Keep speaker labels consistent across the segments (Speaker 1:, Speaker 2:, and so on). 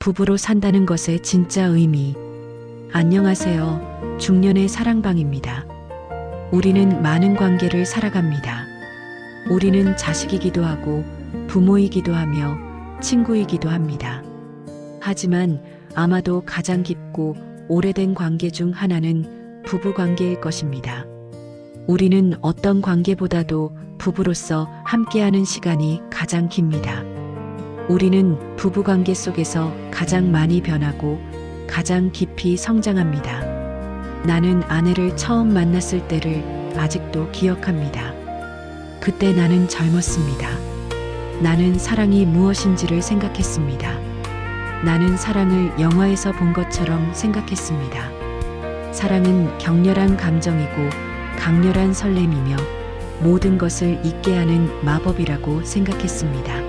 Speaker 1: 부부로 산다는 것의 진짜 의미. 안녕하세요. 중년의 사랑방입니다. 우리는 많은 관계를 살아갑니다. 우리는 자식이기도 하고 부모이기도 하며 친구이기도 합니다. 하지만 아마도 가장 깊고 오래된 관계 중 하나는 부부 관계일 것입니다. 우리는 어떤 관계보다도 부부로서 함께하는 시간이 가장 깁니다. 우리는 부부 관계 속에서 가장 많이 변하고 가장 깊이 성장합니다. 나는 아내를 처음 만났을 때를 아직도 기억합니다. 그때 나는 젊었습니다. 나는 사랑이 무엇인지를 생각했습니다. 나는 사랑을 영화에서 본 것처럼 생각했습니다. 사랑은 격렬한 감정이고 강렬한 설렘이며 모든 것을 잊게 하는 마법이라고 생각했습니다.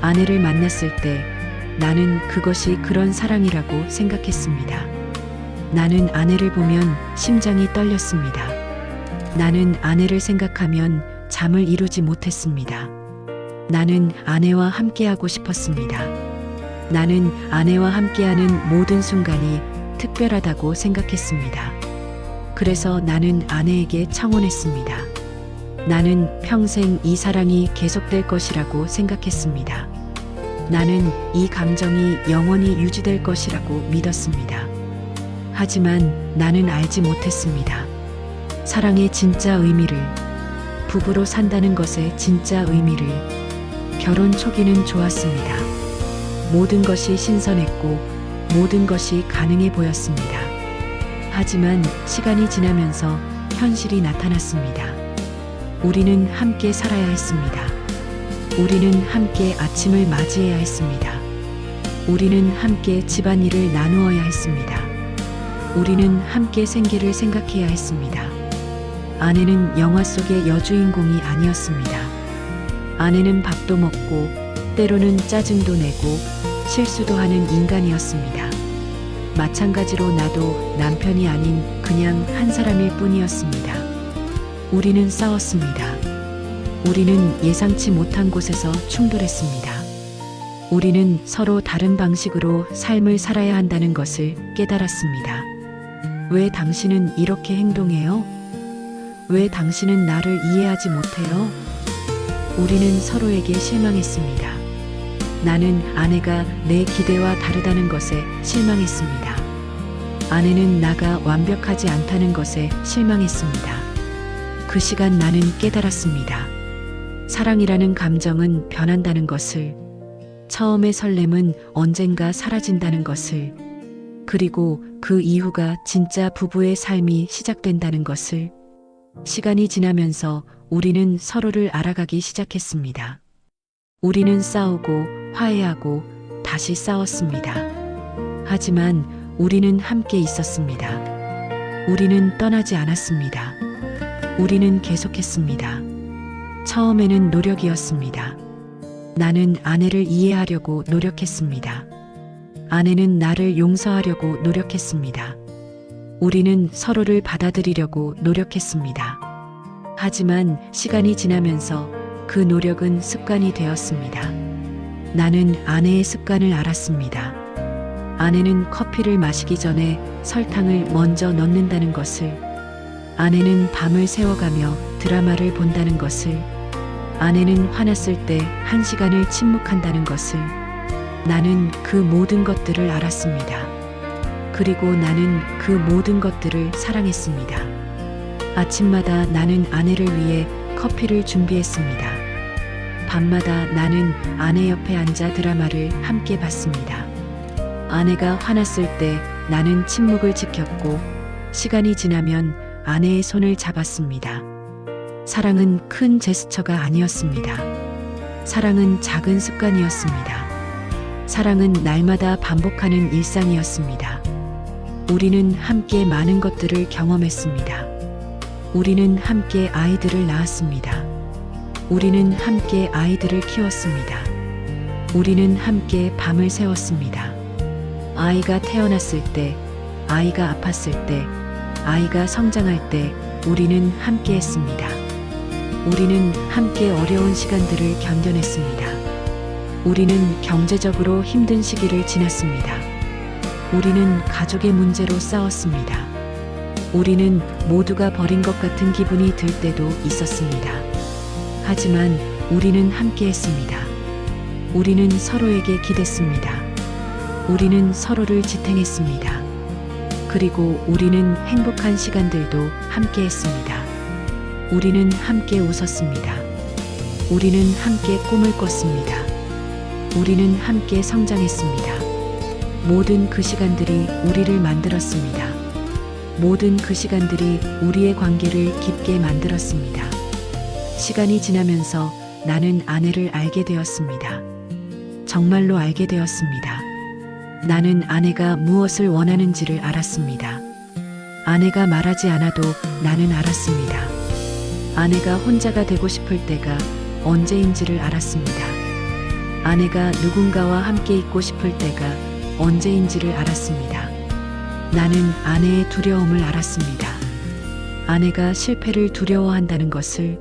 Speaker 1: 아내를 만났을 때 나는 그것이 그런 사랑이라고 생각했습니다. 나는 아내를 보면 심장이 떨렸습니다. 나는 아내를 생각하면 잠을 이루지 못했습니다. 나는 아내와 함께하고 싶었습니다. 나는 아내와 함께하는 모든 순간이 특별하다고 생각했습니다. 그래서 나는 아내에게 청혼했습니다. 나는 평생 이 사랑이 계속될 것이라고 생각했습니다. 나는 이 감정이 영원히 유지될 것이라고 믿었습니다. 하지만 나는 알지 못했습니다. 사랑의 진짜 의미를, 부부로 산다는 것의 진짜 의미를, 결혼 초기는 좋았습니다. 모든 것이 신선했고, 모든 것이 가능해 보였습니다. 하지만 시간이 지나면서 현실이 나타났습니다. 우리는 함께 살아야 했습니다. 우리는 함께 아침을 맞이해야 했습니다. 우리는 함께 집안일을 나누어야 했습니다. 우리는 함께 생계를 생각해야 했습니다. 아내는 영화 속의 여주인공이 아니었습니다. 아내는 밥도 먹고 때로는 짜증도 내고 실수도 하는 인간이었습니다. 마찬가지로 나도 남편이 아닌 그냥 한 사람일 뿐이었습니다. 우리는 싸웠습니다. 우리는 예상치 못한 곳에서 충돌했습니다. 우리는 서로 다른 방식으로 삶을 살아야 한다는 것을 깨달았습니다. 왜 당신은 이렇게 행동해요? 왜 당신은 나를 이해하지 못해요? 우리는 서로에게 실망했습니다. 나는 아내가 내 기대와 다르다는 것에 실망했습니다. 아내는 나가 완벽하지 않다는 것에 실망했습니다. 그 시간 나는 깨달았습니다. 사랑이라는 감정은 변한다는 것을, 처음의 설렘은 언젠가 사라진다는 것을, 그리고 그 이후가 진짜 부부의 삶이 시작된다는 것을, 시간이 지나면서 우리는 서로를 알아가기 시작했습니다. 우리는 싸우고 화해하고 다시 싸웠습니다. 하지만 우리는 함께 있었습니다. 우리는 떠나지 않았습니다. 우리는 계속했습니다. 처음에는 노력이었습니다. 나는 아내를 이해하려고 노력했습니다. 아내는 나를 용서하려고 노력했습니다. 우리는 서로를 받아들이려고 노력했습니다. 하지만 시간이 지나면서 그 노력은 습관이 되었습니다. 나는 아내의 습관을 알았습니다. 아내는 커피를 마시기 전에 설탕을 먼저 넣는다는 것을, 아내는 밤을 새워가며 드라마를 본다는 것을, 아내는 화났을 때 한 시간을 침묵한다는 것을, 나는 그 모든 것들을 알았습니다. 그리고 나는 그 모든 것들을 사랑했습니다. 아침마다 나는 아내를 위해 커피를 준비했습니다. 밤마다 나는 아내 옆에 앉아 드라마를 함께 봤습니다. 아내가 화났을 때 나는 침묵을 지켰고 시간이 지나면 아내의 손을 잡았습니다. 사랑은 큰 제스처가 아니었습니다. 사랑은 작은 습관이었습니다. 사랑은 날마다 반복하는 일상이었습니다. 우리는 함께 많은 것들을 경험했습니다. 우리는 함께 아이들을 낳았습니다. 우리는 함께 아이들을 키웠습니다. 우리는 함께 밤을 새웠습니다. 아이가 태어났을 때, 아이가 아팠을 때, 아이가 성장할 때 우리는 함께 했습니다. 우리는 함께 어려운 시간들을 견뎌냈습니다. 우리는 경제적으로 힘든 시기를 지났습니다. 우리는 가족의 문제로 싸웠습니다. 우리는 모두가 버린 것 같은 기분이 들 때도 있었습니다. 하지만 우리는 함께 했습니다. 우리는 서로에게 기댔습니다. 우리는 서로를 지탱했습니다. 그리고 우리는 행복한 시간들도 함께 했습니다. 우리는 함께 웃었습니다. 우리는 함께 꿈을 꿨습니다. 우리는 함께 성장했습니다. 모든 그 시간들이 우리를 만들었습니다. 모든 그 시간들이 우리의 관계를 깊게 만들었습니다. 시간이 지나면서 나는 아내를 알게 되었습니다. 정말로 알게 되었습니다. 나는 아내가 무엇을 원하는지를 알았습니다. 아내가 말하지 않아도 나는 알았습니다. 아내가 혼자가 되고 싶을 때가 언제인지를 알았습니다. 아내가 누군가와 함께 있고 싶을 때가 언제인지를 알았습니다. 나는 아내의 두려움을 알았습니다. 아내가 실패를 두려워한다는 것을,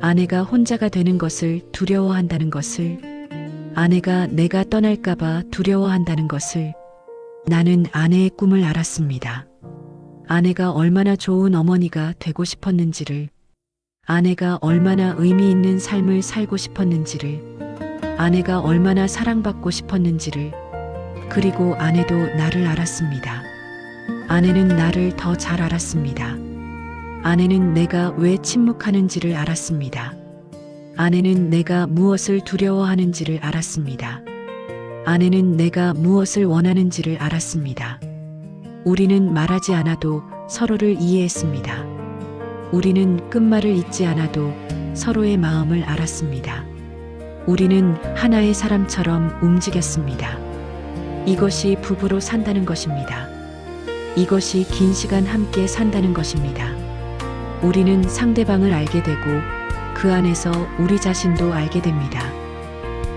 Speaker 1: 아내가 혼자가 되는 것을 두려워한다는 것을, 아내가 내가 떠날까봐 두려워한다는 것을, 나는 아내의 꿈을 알았습니다. 아내가 얼마나 좋은 어머니가 되고 싶었는지를, 아내가 얼마나 의미 있는 삶을 살고 싶었는지를, 아내가 얼마나 사랑받고 싶었는지를, 그리고 아내도 나를 알았습니다. 아내는 나를 더 잘 알았습니다. 아내는 내가 왜 침묵하는지를 알았습니다. 아내는 내가 무엇을 두려워하는지를 알았습니다. 아내는 내가 무엇을 원하는지를 알았습니다. 우리는 말하지 않아도 서로를 이해했습니다. 우리는 끝말을 잇지 않아도 서로의 마음을 알았습니다. 우리는 하나의 사람처럼 움직였습니다. 이것이 부부로 산다는 것입니다. 이것이 긴 시간 함께 산다는 것입니다. 우리는 상대방을 알게 되고 그 안에서 우리 자신도 알게 됩니다.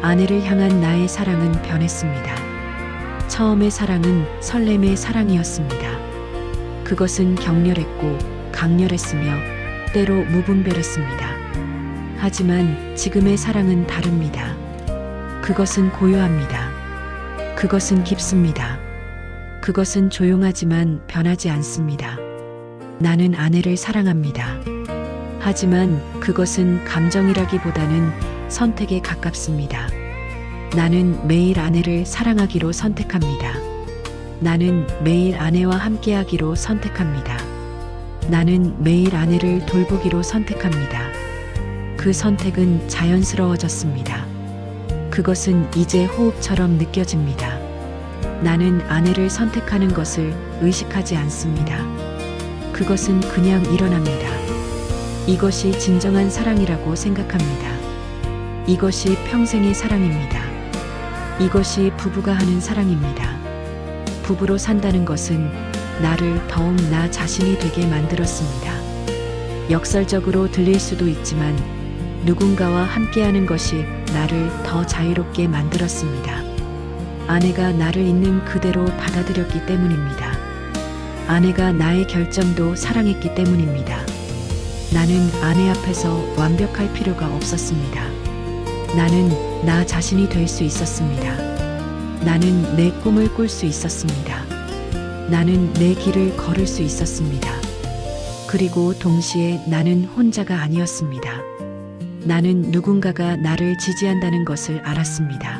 Speaker 1: 아내를 향한 나의 사랑은 변했습니다. 처음의 사랑은 설렘의 사랑이었습니다. 그것은 격렬했고 강렬했으며 때로 무분별했습니다. 하지만 지금의 사랑은 다릅니다. 그것은 고요합니다. 그것은 깊습니다. 그것은 조용하지만 변하지 않습니다. 나는 아내를 사랑합니다. 하지만 그것은 감정이라기보다는 선택에 가깝습니다. 나는 매일 아내를 사랑하기로 선택합니다. 나는 매일 아내와 함께하기로 선택합니다. 나는 매일 아내를 돌보기로 선택합니다. 그 선택은 자연스러워졌습니다. 그것은 이제 호흡처럼 느껴집니다. 나는 아내를 선택하는 것을 의식하지 않습니다. 그것은 그냥 일어납니다. 이것이 진정한 사랑이라고 생각합니다. 이것이 평생의 사랑입니다. 이것이 부부가 하는 사랑입니다. 부부로 산다는 것은 나를 더욱 나 자신이 되게 만들었습니다. 역설적으로 들릴 수도 있지만 누군가와 함께하는 것이 나를 더 자유롭게 만들었습니다. 아내가 나를 있는 그대로 받아들였기 때문입니다. 아내가 나의 결정도 사랑했기 때문입니다. 나는 아내 앞에서 완벽할 필요가 없었습니다. 나는 나 자신이 될 수 있었습니다. 나는 내 꿈을 꿀 수 있었습니다. 나는 내 길을 걸을 수 있었습니다. 그리고 동시에 나는 혼자가 아니었습니다. 나는 누군가가 나를 지지한다는 것을 알았습니다.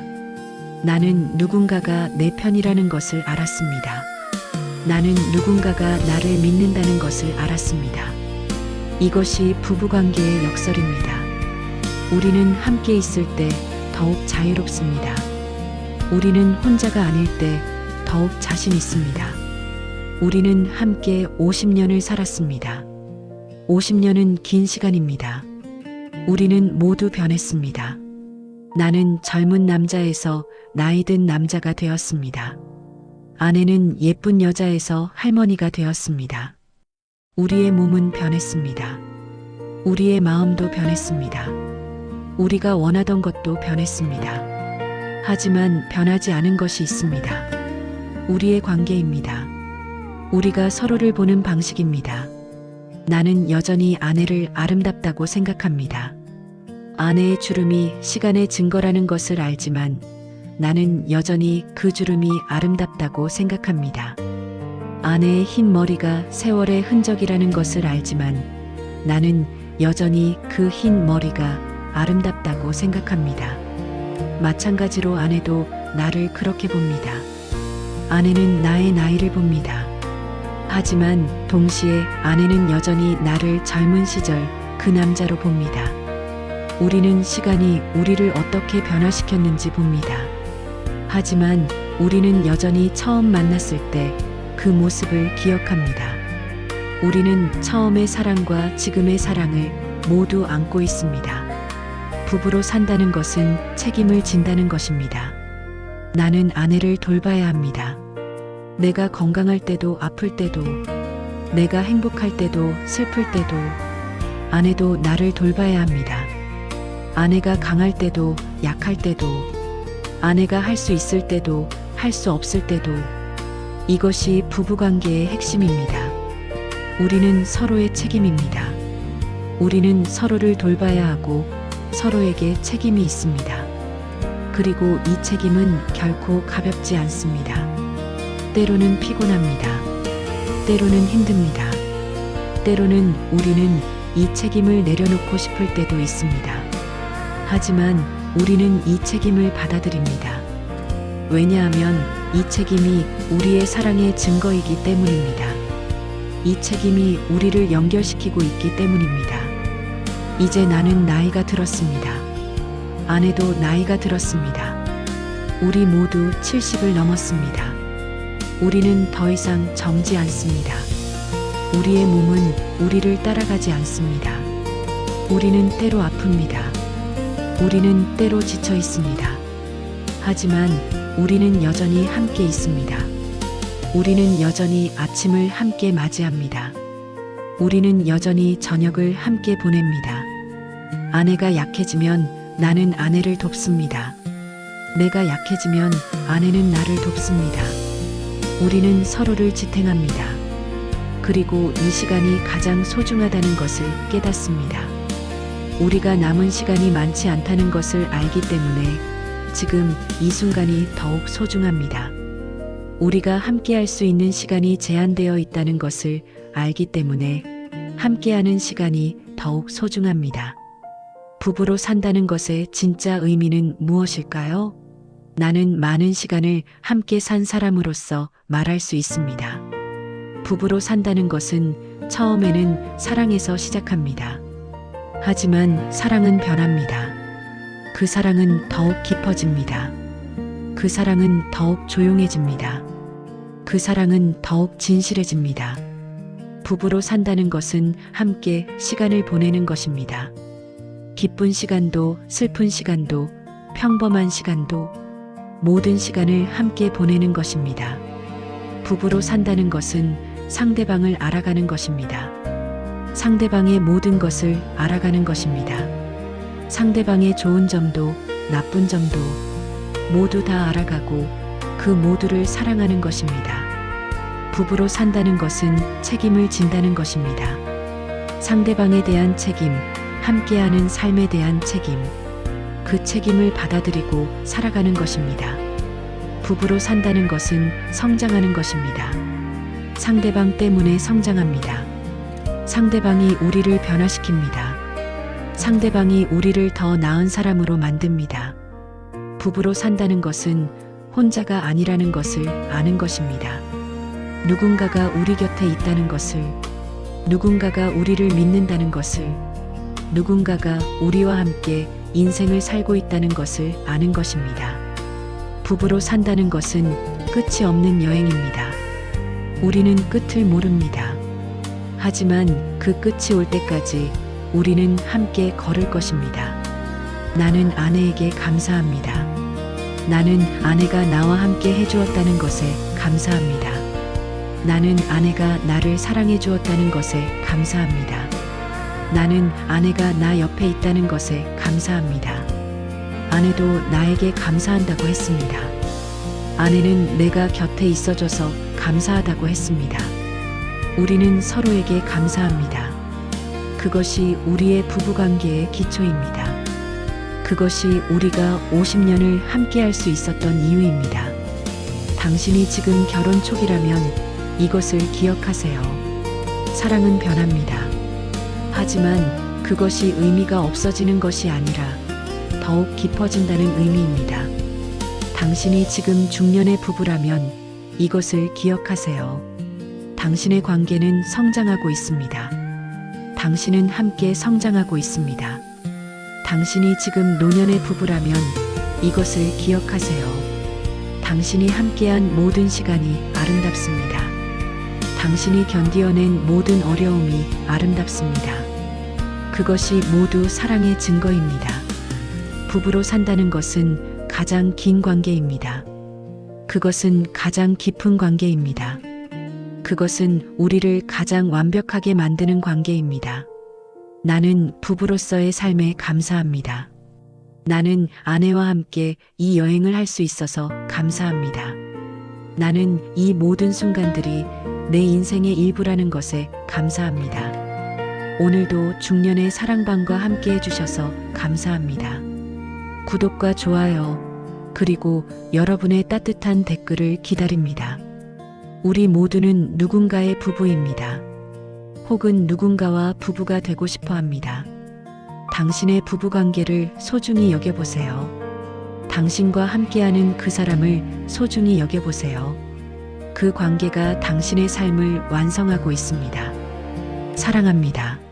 Speaker 1: 나는 누군가가 내 편이라는 것을 알았습니다. 나는 누군가가 나를 믿는다는 것을 알았습니다. 이것이 부부관계의 역설입니다. 우리는 함께 있을 때 더욱 자유롭습니다. 우리는 혼자가 아닐 때 더욱 자신 있습니다. 우리는 함께 50년을 살았습니다. 50년은 긴 시간입니다. 우리는 모두 변했습니다. 나는 젊은 남자에서 나이 든 남자가 되었습니다. 아내는 예쁜 여자에서 할머니가 되었습니다. 우리의 몸은 변했습니다. 우리의 마음도 변했습니다. 우리가 원하던 것도 변했습니다. 하지만 변하지 않은 것이 있습니다. 우리의 관계입니다. 우리가 서로를 보는 방식입니다. 나는 여전히 아내를 아름답다고 생각합니다. 아내의 주름이 시간의 증거라는 것을 알지만 나는 여전히 그 주름이 아름답다고 생각합니다. 아내의 흰 머리가 세월의 흔적이라는 것을 알지만 나는 여전히 그 흰 머리가 아름답다고 생각합니다. 마찬가지로 아내도 나를 그렇게 봅니다. 아내는 나의 나이를 봅니다. 하지만 동시에 아내는 여전히 나를 젊은 시절 그 남자로 봅니다. 우리는 시간이 우리를 어떻게 변화시켰는지 봅니다. 하지만 우리는 여전히 처음 만났을 때 그 모습을 기억합니다. 우리는 처음의 사랑과 지금의 사랑을 모두 안고 있습니다. 부부로 산다는 것은 책임을 진다는 것입니다. 나는 아내를 돌봐야 합니다. 내가 건강할 때도 아플 때도, 내가 행복할 때도 슬플 때도, 아내도 나를 돌봐야 합니다. 아내가 강할 때도 약할 때도, 아내가 할 수 있을 때도 할 수 없을 때도, 이것이 부부관계의 핵심입니다. 우리는 서로의 책임입니다. 우리는 서로를 돌봐야 하고 서로에게 책임이 있습니다. 그리고 이 책임은 결코 가볍지 않습니다. 때로는 피곤합니다. 때로는 힘듭니다. 때로는 우리는 이 책임을 내려놓고 싶을 때도 있습니다. 하지만 우리는 이 책임을 받아들입니다. 왜냐하면 이 책임이 우리의 사랑의 증거이기 때문입니다. 이 책임이 우리를 연결시키고 있기 때문입니다. 이제 나는 나이가 들었습니다. 아내도 나이가 들었습니다. 우리 모두 70을 넘었습니다. 우리는 더 이상 젊지 않습니다. 우리의 몸은 우리를 따라가지 않습니다. 우리는 때로 아픕니다. 우리는 때로 지쳐 있습니다. 하지만 우리는 여전히 함께 있습니다. 우리는 여전히 아침을 함께 맞이합니다. 우리는 여전히 저녁을 함께 보냅니다. 아내가 약해지면 나는 아내를 돕습니다. 내가 약해지면 아내는 나를 돕습니다. 우리는 서로를 지탱합니다. 그리고 이 시간이 가장 소중하다는 것을 깨닫습니다. 우리가 남은 시간이 많지 않다는 것을 알기 때문에 지금 이 순간이 더욱 소중합니다. 우리가 함께할 수 있는 시간이 제한되어 있다는 것을 알기 때문에 함께하는 시간이 더욱 소중합니다. 부부로 산다는 것의 진짜 의미는 무엇일까요? 나는 많은 시간을 함께 산 사람으로서 말할 수 있습니다. 부부로 산다는 것은 처음에는 사랑에서 시작합니다. 하지만 사랑은 변합니다. 그 사랑은 더욱 깊어집니다. 그 사랑은 더욱 조용해집니다. 그 사랑은 더욱 진실해집니다. 부부로 산다는 것은 함께 시간을 보내는 것입니다. 기쁜 시간도 슬픈 시간도 평범한 시간도 모든 시간을 함께 보내는 것입니다. 부부로 산다는 것은 상대방을 알아가는 것입니다. 상대방의 모든 것을 알아가는 것입니다. 상대방의 좋은 점도 나쁜 점도 모두 다 알아가고 그 모두를 사랑하는 것입니다. 부부로 산다는 것은 책임을 진다는 것입니다. 상대방에 대한 책임, 함께하는 삶에 대한 책임, 그 책임을 받아들이고 살아가는 것입니다. 부부로 산다는 것은 성장하는 것입니다. 상대방 때문에 성장합니다. 상대방이 우리를 변화시킵니다. 상대방이 우리를 더 나은 사람으로 만듭니다. 부부로 산다는 것은 혼자가 아니라는 것을 아는 것입니다. 누군가가 우리 곁에 있다는 것을, 누군가가 우리를 믿는다는 것을, 누군가가 우리와 함께 인생을 살고 있다는 것을 아는 것입니다. 부부로 산다는 것은 끝이 없는 여행입니다. 우리는 끝을 모릅니다. 하지만 그 끝이 올 때까지 우리는 함께 걸을 것입니다. 나는 아내에게 감사합니다. 나는 아내가 나와 함께 해주었다는 것에 감사합니다. 나는 아내가 나를 사랑해 주었다는 것에 감사합니다. 나는 아내가 나 옆에 있다는 것에 감사합니다. 아내도 나에게 감사한다고 했습니다. 아내는 내가 곁에 있어줘서 감사하다고 했습니다. 우리는 서로에게 감사합니다. 그것이 우리의 부부관계의 기초입니다. 그것이 우리가 50년을 함께 할 수 있었던 이유입니다. 당신이 지금 결혼 초기라면 이것을 기억하세요. 사랑은 변합니다. 하지만 그것이 의미가 없어지는 것이 아니라 더욱 깊어진다는 의미입니다. 당신이 지금 중년의 부부라면 이것을 기억하세요. 당신의 관계는 성장하고 있습니다. 당신은 함께 성장하고 있습니다. 당신이 지금 노년의 부부라면 이것을 기억하세요. 당신이 함께한 모든 시간이 아름답습니다. 당신이 견디어낸 모든 어려움이 아름답습니다. 그것이 모두 사랑의 증거입니다. 부부로 산다는 것은 가장 긴 관계입니다. 그것은 가장 깊은 관계입니다. 그것은 우리를 가장 완벽하게 만드는 관계입니다. 나는 부부로서의 삶에 감사합니다. 나는 아내와 함께 이 여행을 할 수 있어서 감사합니다. 나는 이 모든 순간들이 내 인생의 일부라는 것에 감사합니다. 오늘도 중년의 사랑방과 함께 해주셔서 감사합니다. 구독과 좋아요, 그리고 여러분의 따뜻한 댓글을 기다립니다. 우리 모두는 누군가의 부부입니다. 혹은 누군가와 부부가 되고 싶어 합니다. 당신의 부부 관계를 소중히 여겨보세요. 당신과 함께하는 그 사람을 소중히 여겨보세요. 그 관계가 당신의 삶을 완성하고 있습니다. 사랑합니다.